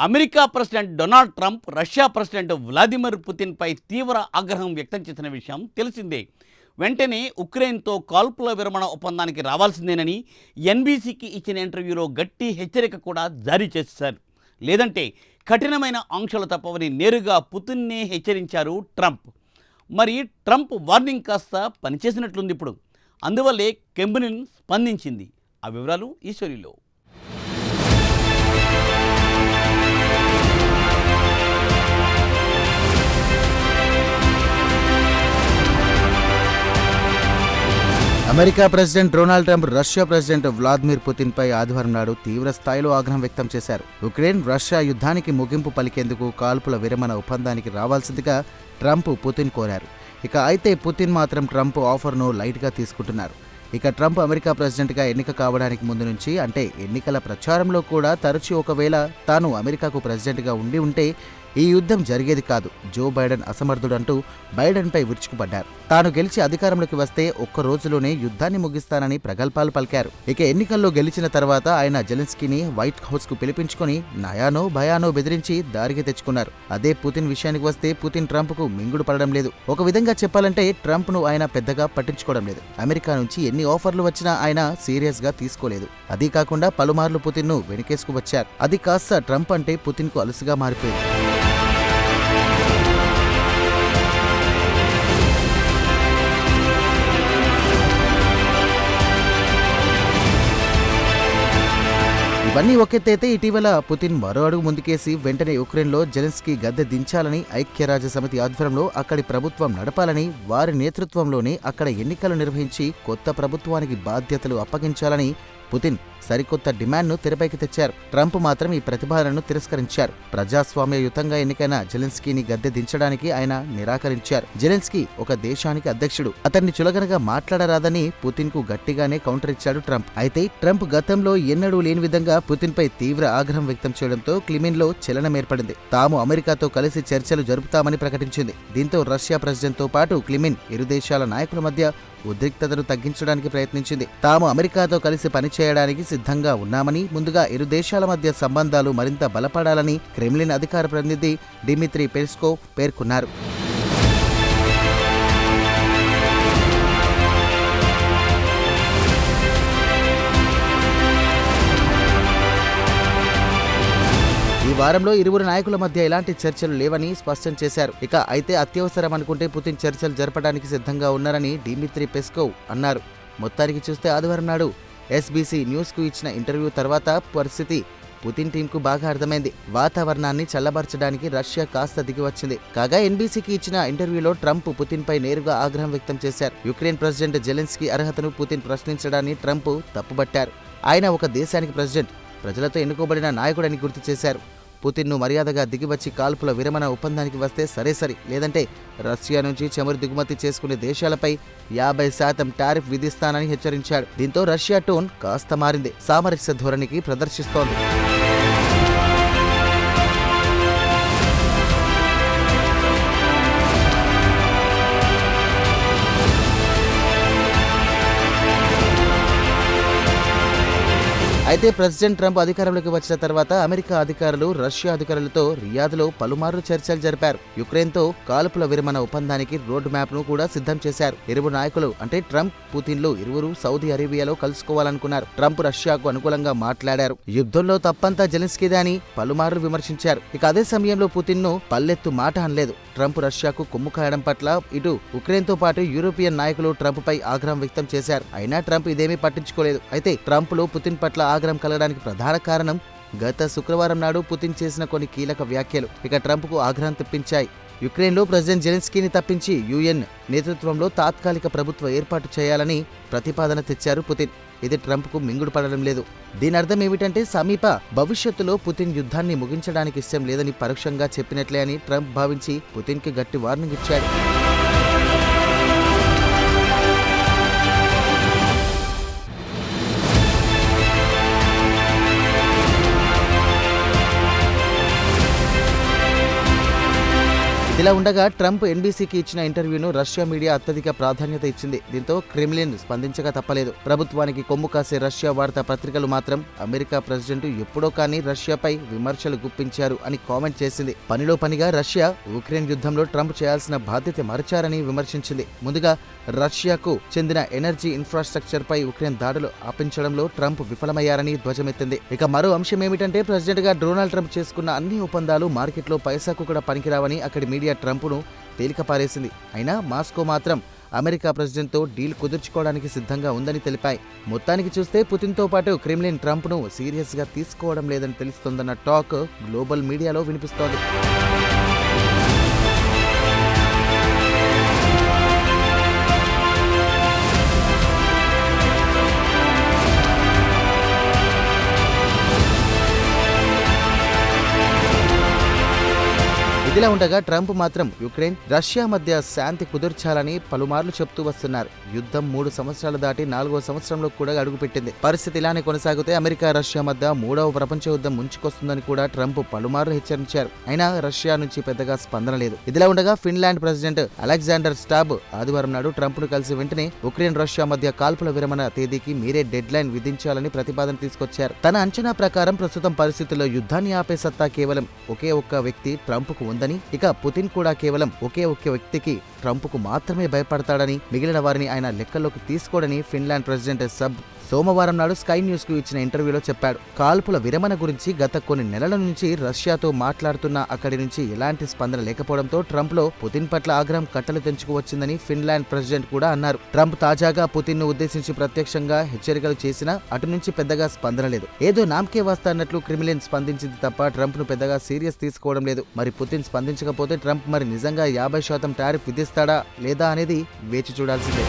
America president Donald Trump Russia president Vladimir పుతిన్పై తీవ్ర ఆగ్రహం వ్యక్తం చేసిన విషయం తెలిసిందే. వెంటనే ఉక్రెయిన్తో కాల్పుల విరమణ ఒప్పందానికి రావాల్సిందేనని ఎన్బీసీకి ఇచ్చిన ఇంటర్వ్యూలో గట్టి హెచ్చరిక కూడా జారీ చేశారు. లేదంటే కఠినమైన ఆంక్షలు తప్పవని నేరుగా పుతిన్నే హెచ్చరించారు ట్రంప్. మరి ట్రంప్ వార్నింగ్ కాస్త పనిచేసినట్లుంది ఇప్పుడు. అందువల్లే కెంబినిన్ స్పందించింది. ఆ వివరాలు ఈశ్వరిలో. America president Donald Trump Russia president Vladimir Putin పై ఆదివారం నాడు తీవ్ర స్థాయిలో ఆగ్రహం వ్యక్తం చేశారు. ఉక్రెయిన్ రష్యా యుద్ధానికి ముగింపు పలికేందుకు కాల్పుల విరమణ ఒప్పందానికి రావాల్సిందిగా ట్రంప్ పుతిన్ కోరారు. ఇక అయితే పుతిన్ మాత్రం ట్రంప్ ఆఫర్ను లైట్గా తీసుకుంటున్నారు. ఇక ట్రంప్ అమెరికా ప్రెసిడెంట్గా ఎన్నిక కావడానికి ముందు నుంచి అంటే ఎన్నికల ప్రచారంలో కూడా తరచూ ఒకవేళ తాను అమెరికాకు ప్రెసిడెంట్గా ఉండి ఉంటే ఈ యుద్ధం జరిగేది కాదు. జో బైడెన్ అసమర్థుడంటూ బైడెన్పై విరుచుకుపడ్డారు. తాను గెలిచి అధికారంలోకి వస్తే ఒక్క రోజులోనే యుద్ధాన్ని ముగిస్తానని ప్రగల్భాలు పలికారు. ఇక ఎన్నికల్లో గెలిచిన తర్వాత ఆయన జెలెన్స్కీని వైట్ హౌస్కు పిలిపించుకొని నయానో భయానో బెదిరించి దారికి తెచ్చుకున్నారు. అదే పుతిన్ విషయానికి వస్తే పుతిన్ ట్రంప్కు మింగుడు పడడం లేదు. ఒక విధంగా చెప్పాలంటే ట్రంప్ను ఆయన పెద్దగా పట్టించుకోవడం లేదు. అమెరికా నుంచి ఎన్ని ఆఫర్లు వచ్చినా ఆయన సీరియస్గా తీసుకోలేదు. అదీ కాకుండా పలుమార్లు పుతిన్ను వెనుకేసుకు వచ్చారు. అది కాస్త ట్రంప్ అంటే పుతిన్కు అలుసుగా మారిపోయింది. ఇవన్నీ ఒకెత్తైతే ఇటీవల పుతిన్ మరో అడుగు ముందుకేసి వెంటనే ఉక్రెయిన్లో జెలెన్స్కీ గద్దె దించాలని ఐక్యరాజ్య సమితి ఆధ్వర్యంలో అక్కడి ప్రభుత్వం నడపాలని వారి నేతృత్వంలోనే అక్కడ ఎన్నికలు నిర్వహించి కొత్త ప్రభుత్వానికి బాధ్యతలు అప్పగించాలని పుతిన్ సరికొత్త డిమాండ్ను తెరపైకి తెచ్చారు. ట్రంప్ మాత్రం ఈ ప్రతిపాదనను తిరస్కరించారు. ప్రజాస్వామ్యయుతంగా ఎన్నికైన జెలెన్స్కీని గద్దె దించడానికి ఆయన నిరాకరించారు. జెలెన్స్కీ ఒక దేశానికి అధ్యక్షుడు. అతన్ని చులకనగా మాట్లాడరాదని పుతిన్కు గట్టిగానే కౌంటర్ ఇచ్చాడు ట్రంప్. అయితే ట్రంప్ గతంలో ఎన్నడూ లేని విధంగా పుతిన్ పై తీవ్ర ఆగ్రహం వ్యక్తం చేయడంతో క్లిమిన్లో చలనం ఏర్పడింది. తాము అమెరికాతో కలిసి చర్చలు జరుపుతామని ప్రకటించింది. దీంతో రష్యా ప్రెసిడెంట్తో పాటు క్లిమిన్ ఇరు దేశాల నాయకుల మధ్య ఉద్రిక్తతను తగ్గించడానికి ప్రయత్నించింది. తాము అమెరికాతో కలిసి పనిచేయడానికి సిద్ధంగా ఉన్నామని ముందుగా ఇరు దేశాల మధ్య సంబంధాలు మరింత బలపడాలని క్రెమ్లిన్ అధికార ప్రతినిధి డిమిత్రి పెస్కోవ్ పేర్కొన్నారు. వారంలో ఇరువురు నాయకుల మధ్య ఎలాంటి చర్చలు లేవని స్పష్టం చేశారు. ఇక అయితే అత్యవసరం అనుకుంటే పుతిన్ చర్చలు జరపడానికి సిద్ధంగా ఉన్నారని డిమిత్రి పెస్కోవ్ అన్నారు. మొత్తానికి చూస్తే ఆదివారం నాడు ఎస్బీసీ న్యూస్కు ఇచ్చిన ఇంటర్వ్యూ తర్వాత పరిస్థితి పుతిన్ టీంకు బాగా అర్థమైంది. వాతావరణాన్ని చల్లబరచడానికి రష్యా కాస్త దిగి వచ్చింది కాగా ఎన్బీసీకి ఇచ్చిన ఇంటర్వ్యూలో ట్రంప్ పుతిన్ పై నేరుగా ఆగ్రహం వ్యక్తం చేశారు. యుక్రెయిన్ ప్రెసిడెంట్ జెలెన్స్కీ అర్హతను పుతిన్ ప్రశ్నించడాన్ని ట్రంప్ తప్పుబట్టారు. ఆయన ఒక దేశానికి ప్రెసిడెంట్ ప్రజలతో ఎన్నుకోబడిన నాయకుడని గుర్తు చేశారు. పుతిన్ను మర్యాదగా దిగివచ్చి కాల్పుల విరమణ ఒప్పందానికి వస్తే సరే సరి. లేదంటే రష్యా నుంచి చమురు దిగుమతి చేసుకునే దేశాలపై యాభై శాతం టారిఫ్ విధిస్తానని హెచ్చరించాడు. దీంతో రష్యా టోన్ కాస్త మారింది. సామరస్య ధోరణికి ప్రదర్శిస్తోంది. అయితే ప్రెసిడెంట్ ట్రంప్ అధికారంలోకి వచ్చిన తర్వాత అమెరికా అధికారులు రష్యా అధికారులతో రియాద్లో పలుమార్లు చర్చలు జరిపారు. యుక్రెయిన్తో కాల్పుల విరమణ ఒప్పందానికి రోడ్ మ్యాప్ను కూడా సిద్ధం చేశారు. ఇరువురు నాయకులు అంటే ట్రంప్ పుతిన్లు ఇరువురు సౌదీ అరేబియాలో కలుసుకోవాలనుకున్నారు. ట్రంప్ రష్యాకు అనుకూలంగా మాట్లాడారు. యుద్ధంలో తప్పంతా జెలెన్స్కీదే అని పలుమార్లు విమర్శించారు. ఇక అదే సమయంలో పుతిన్ను పల్లెత్తు మాట అనలేదు. ట్రంప్ రష్యాకు కొమ్ము కాయడం పట్ల ఇటు ఉక్రెయిన్తో పాటు యూరోపియన్ నాయకులు ట్రంప్ పై ఆగ్రహం వ్యక్తం చేశారు. అయినా ట్రంప్ ఇదేమీ పట్టించుకోలేదు. అయితే ట్రంప్లు పుతిన్ పట్ల ఆగ్రహం కలగడానికి ప్రధాన కారణం గత శుక్రవారం నాడు పుతిన్ చేసిన కొన్ని కీలక వ్యాఖ్యలు. ఇక ట్రంప్కు ఆగ్రహం తెప్పించాయి. యుక్రెయిన్లో ప్రెసిడెంట్ జెలెన్స్కీని తప్పించి యుఎన్ నేతృత్వంలో తాత్కాలిక ప్రభుత్వ ఏర్పాటు చేయాలని ప్రతిపాదన తెచ్చారు పుతిన్. ఇది ట్రంప్కు మింగుడు పడడం లేదు. దీని అర్థం ఏమిటంటే సమీప భవిష్యత్తులో పుతిన్ యుద్ధాన్ని ముగించడానికి ఇష్టం లేదని పరోక్షంగా చెప్పినట్లే అని ట్రంప్ భావించి పుతిన్కి గట్టి వార్నింగ్ ఇచ్చాడు. ఇలా ఉండగా ట్రంప్ ఎన్బీసీకి ఇచ్చిన ఇంటర్వ్యూను రష్యా మీడియా అత్యధిక ప్రాధాన్యత ఇచ్చింది. దీంతో క్రెమ్లిన్ స్పందించక తప్పలేదు. ప్రభుత్వానికి కొమ్ము కాసే రష్యా వార్తా పత్రికలు మాత్రం అమెరికా ప్రెసిడెంట్ ఎప్పుడో కానీ రష్యాపై విమర్శలు గుప్పించారు అని కామెంట్ చేసింది. పనిలో పనిగా రష్యా ఉక్రెయిన్ యుద్ధంలో ట్రంప్ చేయాల్సిన బాధ్యత మరచారని విమర్శించింది. ముందుగా రష్యాకు చెందిన ఎనర్జీ ఇన్ఫ్రాస్ట్రక్చర్ పై ఉక్రెయిన్ దాడులు ఆపించడంలో ట్రంప్ విఫలమయ్యారని ధ్వజమెత్తింది. ఇక మరో అంశం ఏమిటంటే ప్రెసిడెంట్గా డొనాల్డ్ ట్రంప్ చేసుకున్న అన్ని ఒప్పందాలు మార్కెట్లో పైసాకు కూడా పనికిరావని అక్కడి మీడియా ట్రంప్ను తేలికపారేసింది అయినా మాస్కో మాత్రం అమెరికా ప్రెసిడెంట్తో డీల్ కుదుర్చుకోవడానికి సిద్ధంగా ఉందని తెలిపాయి. మొత్తానికి చూస్తే పుతిన్తో పాటు క్రిమ్లిన్ ట్రంప్ను సీరియస్గా తీసుకోవడం లేదని తెలుస్తోందన్న టాక్ గ్లోబల్ మీడియాలో వినిపిస్తోంది. ఇదిలా ఉండగా ట్రంప్ మాత్రం యుక్రెయిన్ రష్యా మధ్య శాంతి కుదుర్చాలని పలుమార్లు చెప్తూ వస్తున్నారు. యుద్ధం మూడు సంవత్సరాలు దాటి నాలుగో సంవత్సరంలో కూడా అడుగుపెట్టింది. పరిస్థితి ఇలానే కొనసాగితే అమెరికా రష్యా మధ్య మూడవ ప్రపంచ యుద్ధం ముంచుకొస్తుందని కూడా ట్రంప్ పలుమార్లు హెచ్చరించారు. అయినా రష్యా నుంచి పెద్దగా స్పందన లేదు. ఇదిలా ఉండగా ఫిన్లాండ్ ప్రెసిడెంట్ అలెగ్జాండర్ స్టాబ్ ఆదివారం నాడు ట్రంప్ను కలిసి వెంటనే ఉక్రెయిన్ రష్యా మధ్య కాల్పుల విరమణ తేదీకి మీరే డెడ్ లైన్ విధించాలని ప్రతిపాదన తీసుకొచ్చారు. తన అంచనా ప్రకారం ప్రస్తుతం పరిస్థితుల్లో యుద్ధాన్ని ఆపే సత్తా కేవలం ఒకే ఒక్క వ్యక్తి ట్రంప్కు ఉందని ఇక పుతిన్ కూడా కేవలం ఒకే ఒకే వ్యక్తికి ట్రంప్కు మాత్రమే భయపడతాడని మిగిలిన వారిని ఆయన లెక్కల్లోకి తీసుకోడని ఫిన్లాండ్ ప్రెసిడెంట్ సబ్ సోమవారం నాడు స్కై న్యూస్కు ఇచ్చిన ఇంటర్వ్యూలో చెప్పాడు కాల్పుల విరమణ గురించి గత కొన్ని నెలల నుంచి రష్యాతో మాట్లాడుతున్న అక్కడి నుంచి ఎలాంటి స్పందన లేకపోవడంతో ట్రంప్లో పుతిన్ పట్ల ఆగ్రహం కట్టలు తెంచుకువచ్చిందని ఫిన్లాండ్ ప్రెసిడెంట్ కూడా అన్నారు. ట్రంప్ తాజాగా పుతిన్ను ఉద్దేశించి ప్రత్యక్షంగా హెచ్చరికలు చేసినా అటు నుంచి పెద్దగా స్పందన లేదు. ఏదో నామకే వస్తా అన్నట్లు క్రిమిలిన్ స్పందించింది తప్ప ట్రంప్ను పెద్దగా సీరియస్ తీసుకోవడం లేదు. మరి పుతిన్ స్పందించకపోతే ట్రంప్ మరి నిజంగా యాభై శాతం టారిఫ్ విధిస్తాడా లేదా అనేది వేచి చూడాల్సిందే.